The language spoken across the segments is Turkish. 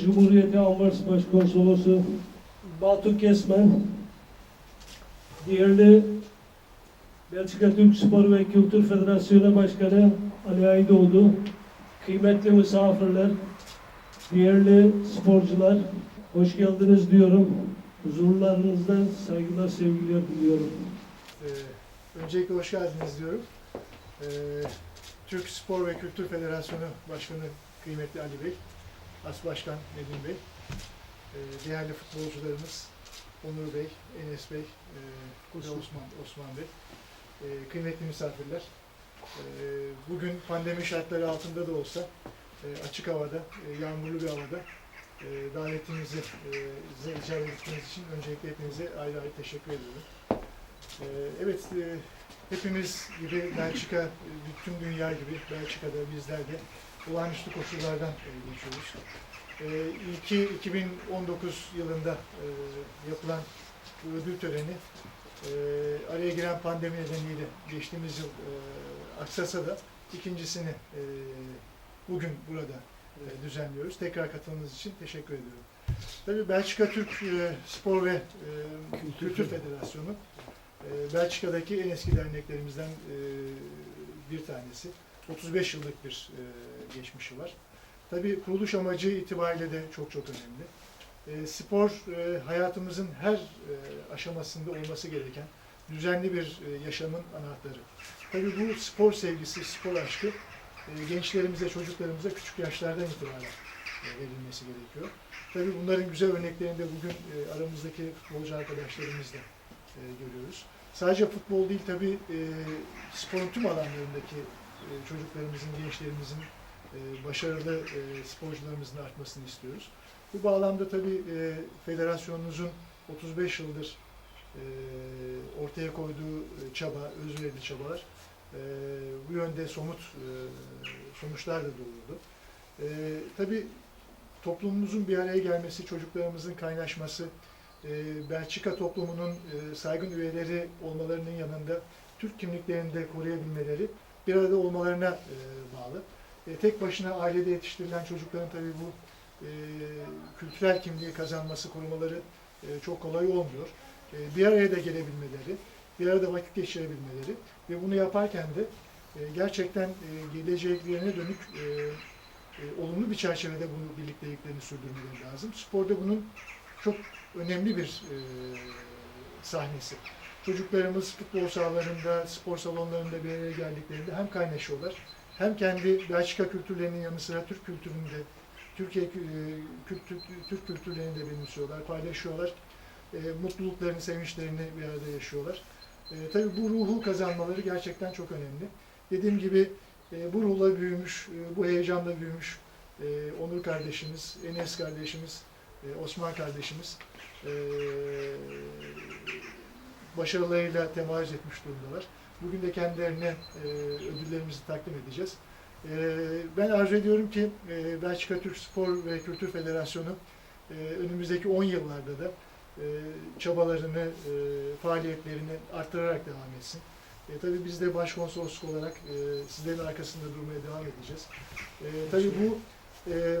Cumhuriyeti Amvers Başkonsolosu Batu Kesmen, değerli Belçika Türk Spor ve Kültür Federasyonu Başkanı Ali Aydoğdu, kıymetli misafirler, değerli sporcular, hoş geldiniz diyorum. Huzurlarınızdan saygılar, sevgiler diliyorum. Ee, öncelikle hoş geldiniz diyorum. Ee, Türk Spor ve Kültür Federasyonu Başkanı kıymetli Ali Bey, As Başkan Nedim Bey, ee, değerli futbolcularımız Onur Bey, Enes Bey, ee, ve Osman, Osman Bey, ee, kıymetli misafirler. Ee, bugün pandemi şartları altında da olsa ee, açık havada, ee, yağmurlu bir havada ee, davetimizi ee, bize icabet ettiğiniz için öncelikle hepinize ayrı ayrı teşekkür ediyorum. Ee, Evet, e, hepimiz gibi Belçika, e, bütün dünya gibi Belçika'da bizler de olağanüstü koşullardan e, geçiyoruz. Ee, İlki 2019 yılında e, yapılan ödül töreni e, araya giren pandemi nedeniyle geçtiğimiz yıl e, aksasa da ikincisini e, bugün burada e, düzenliyoruz. Tekrar katılımınız için teşekkür ediyorum. Tabii Belçika Türk e, Spor ve e, Kültür Federasyonu e, Belçika'daki en eski derneklerimizden e, bir tanesi. 35 yıllık bir e, geçmişi var. Tabii kuruluş amacı itibariyle de çok çok önemli. E, spor e, hayatımızın her e, aşamasında olması gereken düzenli bir e, yaşamın anahtarı. Tabii bu spor sevgisi, spor aşkı e, gençlerimize, çocuklarımıza küçük yaşlardan itibaren e, verilmesi gerekiyor. Tabii bunların güzel örneklerini de bugün e, aramızdaki futbolcu arkadaşlarımızla e, görüyoruz. Sadece futbol değil tabii e, sporun tüm alanlarındaki e, çocuklarımızın, gençlerimizin e, başarılı e, sporcularımızın artmasını istiyoruz. Bu bağlamda tabii e, federasyonunuzun 35 yıldır e, ortaya koyduğu e, çaba, özverili çabalar e, bu yönde somut e, sonuçlar da doğurdu. E, tabii toplumumuzun bir araya gelmesi, çocuklarımızın kaynaşması, e, Belçika toplumunun e, saygın üyeleri olmalarının yanında Türk kimliklerini de koruyabilmeleri bir arada olmalarına e, bağlı. E, tek başına ailede yetiştirilen çocukların tabii bu e, kültürel kimliği kazanması, korumaları çok kolay olmuyor. Bir araya da gelebilmeleri, bir arada vakit geçirebilmeleri ve bunu yaparken de gerçekten e, geleceklerine dönük olumlu bir çerçevede bunu birlikteliklerini sürdürmeleri lazım. Sporda bunun çok önemli bir e, sahnesi. Çocuklarımız futbol sahalarında, spor salonlarında bir araya geldiklerinde hem kaynaşıyorlar, hem kendi Belçika kültürlerinin yanı sıra Türk kültüründe, Türkiye e, kültür, Türk kültürlerini de benimsiyorlar, paylaşıyorlar. E, mutluluklarını, sevinçlerini bir arada yaşıyorlar. E, tabii bu ruhu kazanmaları gerçekten çok önemli. Dediğim gibi e, bu ruhla büyümüş, e, bu heyecanla büyümüş e, Onur kardeşimiz, Enes kardeşimiz, e, Osman kardeşimiz e, başarılarıyla temayüz etmiş durumdalar. Bugün de kendilerine e, ödüllerimizi takdim edeceğiz. E, ben arzu ediyorum ki e, Belçika Türk Spor ve Kültür Federasyonu e, önümüzdeki 10 yıllarda da e, çabalarını, e, faaliyetlerini arttırarak devam etsin. E, tabii biz de başkonsolosluk olarak e, sizlerin arkasında durmaya devam edeceğiz. E, tabii bu e,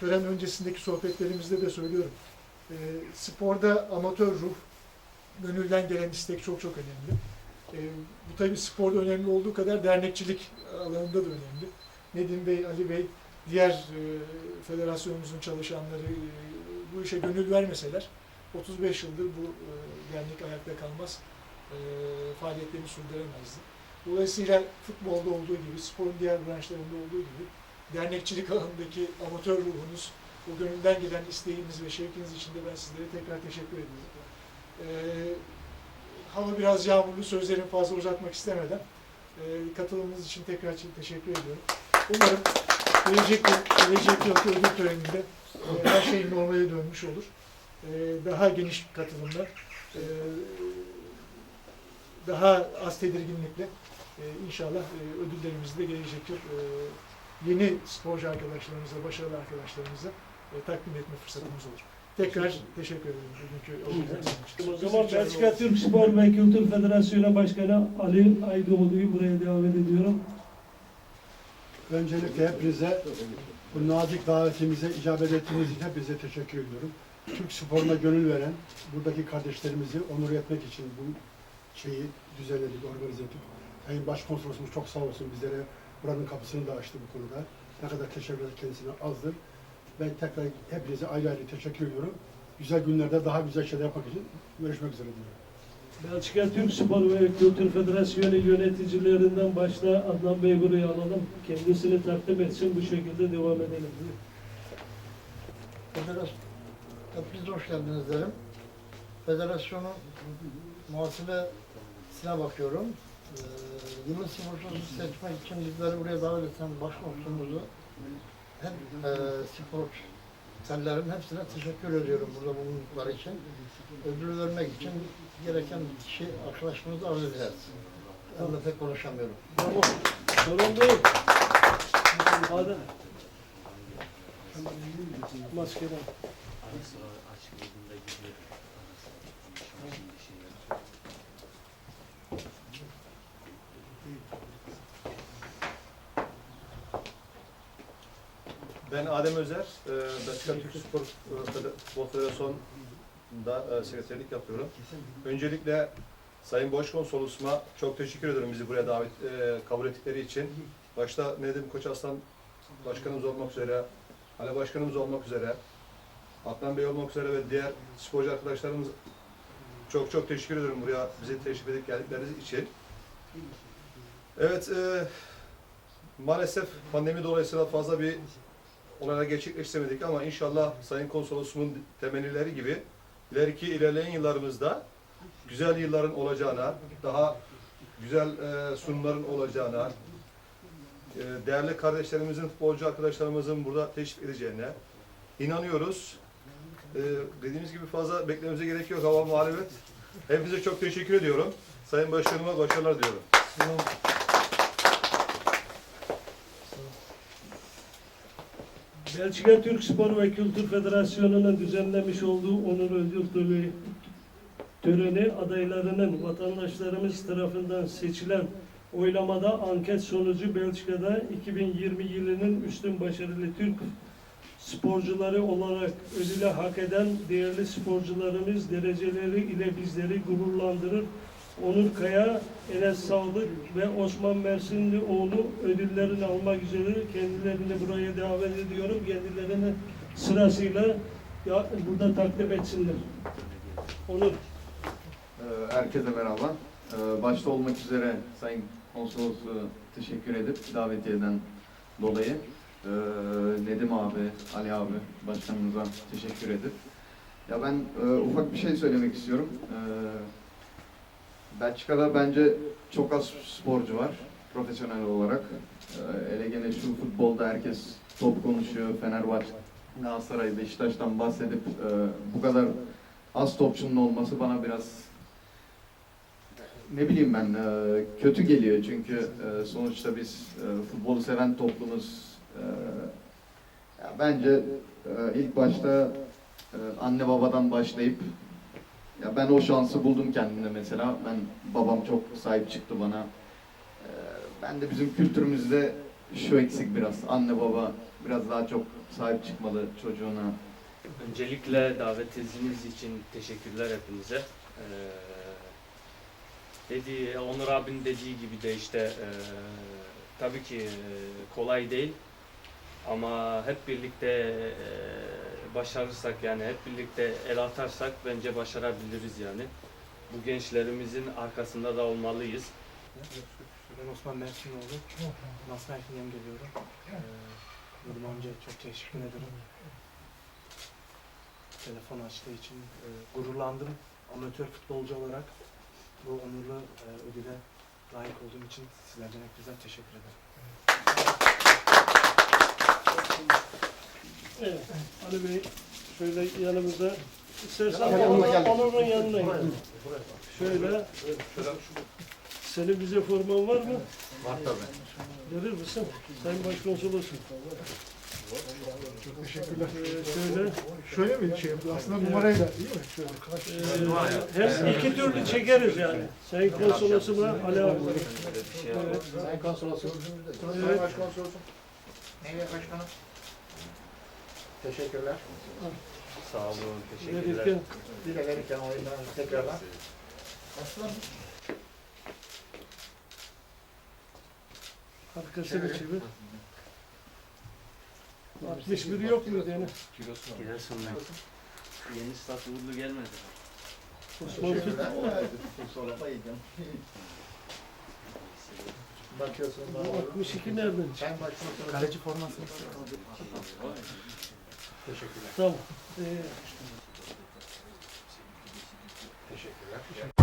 tören öncesindeki sohbetlerimizde de söylüyorum. E, sporda amatör ruh, gönülden gelen istek çok çok önemli. E, bu tabii sporda önemli olduğu kadar dernekçilik alanında da önemli. Nedim Bey, Ali Bey, diğer e, federasyonumuzun çalışanları e, bu işe gönül vermeseler 35 yıldır bu e, dernek ayakta kalmaz, e, faaliyetlerini sürdüremezdi. Dolayısıyla futbolda olduğu gibi, sporun diğer branşlarında olduğu gibi dernekçilik alanındaki amatör ruhunuz, o gönülden gelen isteğiniz ve şevkiniz için de ben sizlere tekrar teşekkür ediyorum. Ee, hava biraz yağmurlu, sözlerimi fazla uzatmak istemeden e, katılımınız için tekrar teşekkür ediyorum. Umarım gelecek gelecek yılki ödül töreninde e, her şey normale dönmüş olur. E, daha geniş katılımla, e, daha az tedirginlikle e, inşallah e, ödüllerimizi de gelecek yıl e, yeni sporcu arkadaşlarımıza, başarılı arkadaşlarımıza e, takdim etme fırsatımız olur. Tekrar teşekkür ederim bugünkü. O zaman Belçika Türk Spor ve Kültür Federasyonu Başkanı Ali Aydoğdu'yu buraya davet ediyorum. Öncelikle hepinize Bu nazik davetimize icabet ettiğiniz için hepinize teşekkür ediyorum. Türk sporuna gönül veren buradaki kardeşlerimizi onur etmek için bu şeyi düzenledik, organize ettik. Sayın Başkonsolosumuz çok sağ olsun bizlere buranın kapısını da açtı bu konuda. Ne kadar teşekkür eder kendisine azdır. Ben tekrar hepinize ayrı ayrı teşekkür ediyorum. Güzel günlerde daha güzel şeyler yapmak için görüşmek üzere diyorum. Belçika Türk Spor ve Kültür Federasyonu yöneticilerinden başta Adnan Bey buraya alalım. Kendisini takdim etsin bu şekilde devam edelim. Federasyon, hepiniz hoş geldiniz derim. Federasyonun muhasebesine bakıyorum. Ee, yılın sporcusu seçmek için bizleri buraya davet eden başkonsolumuzu hem e, spor sellerin hepsine teşekkür ediyorum burada bulundukları için. Ödülü vermek için gereken kişi arkadaşımızı arz edeceğiz. Ben de pek konuşamıyorum. Tamam. Sorun değil. Hadi. Maskeden. Ara sıra açıkladığında gidiyor. Ara sıra konuşuyor, şimdi şey yapıyor. Ben Adem Özer, e, Belçika Türk Spor e, Futbol Federasyonu'nda e, sekreterlik yapıyorum. Öncelikle Sayın Başkonsolosuma çok teşekkür ederim bizi buraya davet e, kabul ettikleri için. Başta Nedim Koç Aslan Başkanımız olmak üzere, Ali Başkanımız olmak üzere, Adnan Bey olmak üzere ve diğer sporcu arkadaşlarımız çok çok teşekkür ederim buraya bizi teşrif edip geldikleri için. Evet, e, maalesef pandemi dolayısıyla fazla bir olaylar gerçekleştiremedik ama inşallah Sayın Konsolosumun temennileri gibi ileriki ilerleyen yıllarımızda güzel yılların olacağına, daha güzel e, sunumların olacağına, e, değerli kardeşlerimizin, futbolcu arkadaşlarımızın burada teşvik edeceğine inanıyoruz. E, dediğimiz gibi fazla beklememize gerek yok hava muhalefet. Hepinize çok teşekkür ediyorum. Sayın Başkanıma başarılar diliyorum. Belçika Türk Spor ve Kültür Federasyonu'nun düzenlemiş olduğu onur ödül töreni, adaylarının vatandaşlarımız tarafından seçilen oylamada anket sonucu Belçika'da 2020 yılının üstün başarılı Türk sporcuları olarak ödüle hak eden değerli sporcularımız dereceleri ile bizleri gururlandırır. Onur Kaya, Enes Sağlık ve Osman Mersinlioğlu ödüllerini almak üzere kendilerini buraya davet ediyorum. Kendilerini sırasıyla ya, burada takdim etsinler. Onur. Ee, Herkese merhaba. Ee, Başta olmak üzere Sayın Konsolosu teşekkür edip davetiyeden dolayı ee, Nedim abi, Ali abi başkanımıza teşekkür edip ya ben e, ufak bir şey söylemek istiyorum. Belçika'da bence çok az sporcu var profesyonel olarak. Ee, Hele gene şu futbolda herkes top konuşuyor. Fenerbahçe, Galatasaray, Beşiktaş'tan bahsedip e, bu kadar az topçunun olması bana biraz ne bileyim ben e, kötü geliyor çünkü e, sonuçta biz futbolu seven toplumuz. Bence ilk başta anne babadan başlayıp ya ben o şansı buldum kendimde mesela. Ben babam çok sahip çıktı bana. E, ben de bizim kültürümüzde şu eksik biraz. Anne baba biraz daha çok sahip çıkmalı çocuğuna. Öncelikle davetiniz için teşekkürler hepinize. Ee, dediği, Onur abinin dediği gibi de işte e, tabii ki e, kolay değil ama hep birlikte e, başarırsak yani hep birlikte el atarsak bence başarabiliriz yani. Bu gençlerimizin arkasında da olmalıyız. Ben Osman Merkinoğlu. Nas Merkin'den geliyorum. Ee, Nurman amcaya çok teşekkür ederim. Telefon açtığı için e, gururlandım. Amatör futbolcu olarak bu onurlu e, ödüle layık olduğum için sizlerden hepinize teşekkür ederim. Evet. Ali Bey şöyle yanımıza istersen Onur'un, yanına gel. Şöyle senin bize forman var mı? Var tabii. Verir misin? Sayın Başkonsolosun. Çok teşekkürler. Ee, şöyle Şöyle mi şey? Aslında numarayla değil mi? Şöyle. e, hem iki türlü çekeriz yani. Sayın Konsolosuma Ali abi. Evet. Sayın Konsolosum. Evet. Başkonsolosum. Meyve Başkanım. Teşekkürler. Sağ olun, teşekkürler. Dilelerken oyundan tekrardan. Aslan arkasını çevir. 61 yok muydu yani? Giresun'dan. Yeni stat uğurlu gelmedi. Osman Tut. Bakıyorsunuz. Bu 62 nereden çıktı? Sayın Başkonsolos. Kaleci formasını Tamam. Ee, Teşekkürler.